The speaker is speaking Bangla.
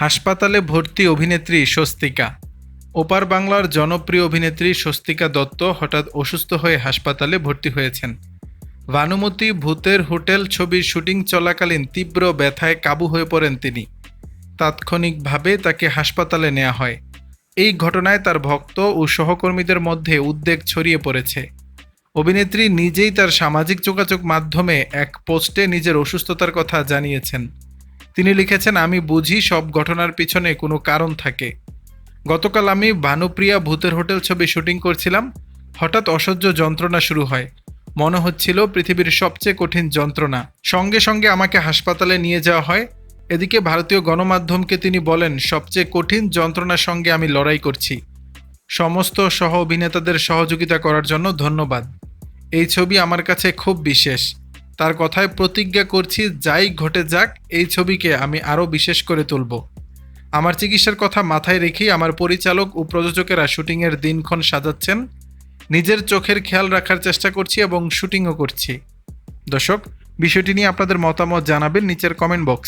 হাসপাতালে ভর্তি অভিনেত্রী স্বস্তিকা। ওপার বাংলার জনপ্রিয় অভিনেত্রী স্বস্তিকা দত্ত হঠাৎ অসুস্থ হয়ে হাসপাতালে ভর্তি হয়েছেন। ভানুমতি ভূতের হোটেল ছবির শুটিং চলাকালীন তীব্র ব্যথায় কাবু হয়ে পড়েন তিনি। তাৎক্ষণিকভাবে তাকে হাসপাতালে নেওয়া হয়। এই ঘটনায় তার ভক্ত ও সহকর্মীদের মধ্যে উদ্বেগ ছড়িয়ে পড়েছে। অভিনেত্রী নিজেই তার সামাজিক যোগাযোগ মাধ্যমে এক পোস্টে নিজের অসুস্থতার কথা জানিয়েছেন। তিনি লিখেছেন, আমি বুঝি সব ঘটনার পিছনে কোনো কারণ থাকে। গতকাল আমি ভানুপ্রিয়া ভূতের হোটেল ছবি শুটিং করছিলাম। হঠাৎ অসহ্য যন্ত্রণা শুরু হয়। মনে হচ্ছিল পৃথিবীর সবচেয়ে কঠিন যন্ত্রণা। সঙ্গে সঙ্গে আমাকে হাসপাতালে নিয়ে যাওয়া হয়। এদিকে ভারতীয় গণমাধ্যমকে তিনি বলেন, সবচেয়ে কঠিন যন্ত্রণার সঙ্গে আমি লড়াই করছি। সমস্ত সহ অভিনেতাদের সহযোগিতা করার জন্য ধন্যবাদ। এই ছবি আমার কাছে খুব বিশেষ। তার কথায় প্রতিজ্ঞা করছি, যাই ঘটে যাক, এই ছবিকে আমি আরও বিশেষ করে তুলব। আমার চিকিৎসার কথা মাথায় রেখেই আমার পরিচালক ও প্রযোজকেরা শুটিংয়ের দিনক্ষণ সাজাচ্ছেন। নিজের চোখের খেয়াল রাখার চেষ্টা করছি এবং শুটিংও করছি। দর্শক, বিষয়টি নিয়ে আপনাদের মতামত জানাবেন নিচের কমেন্ট বক্স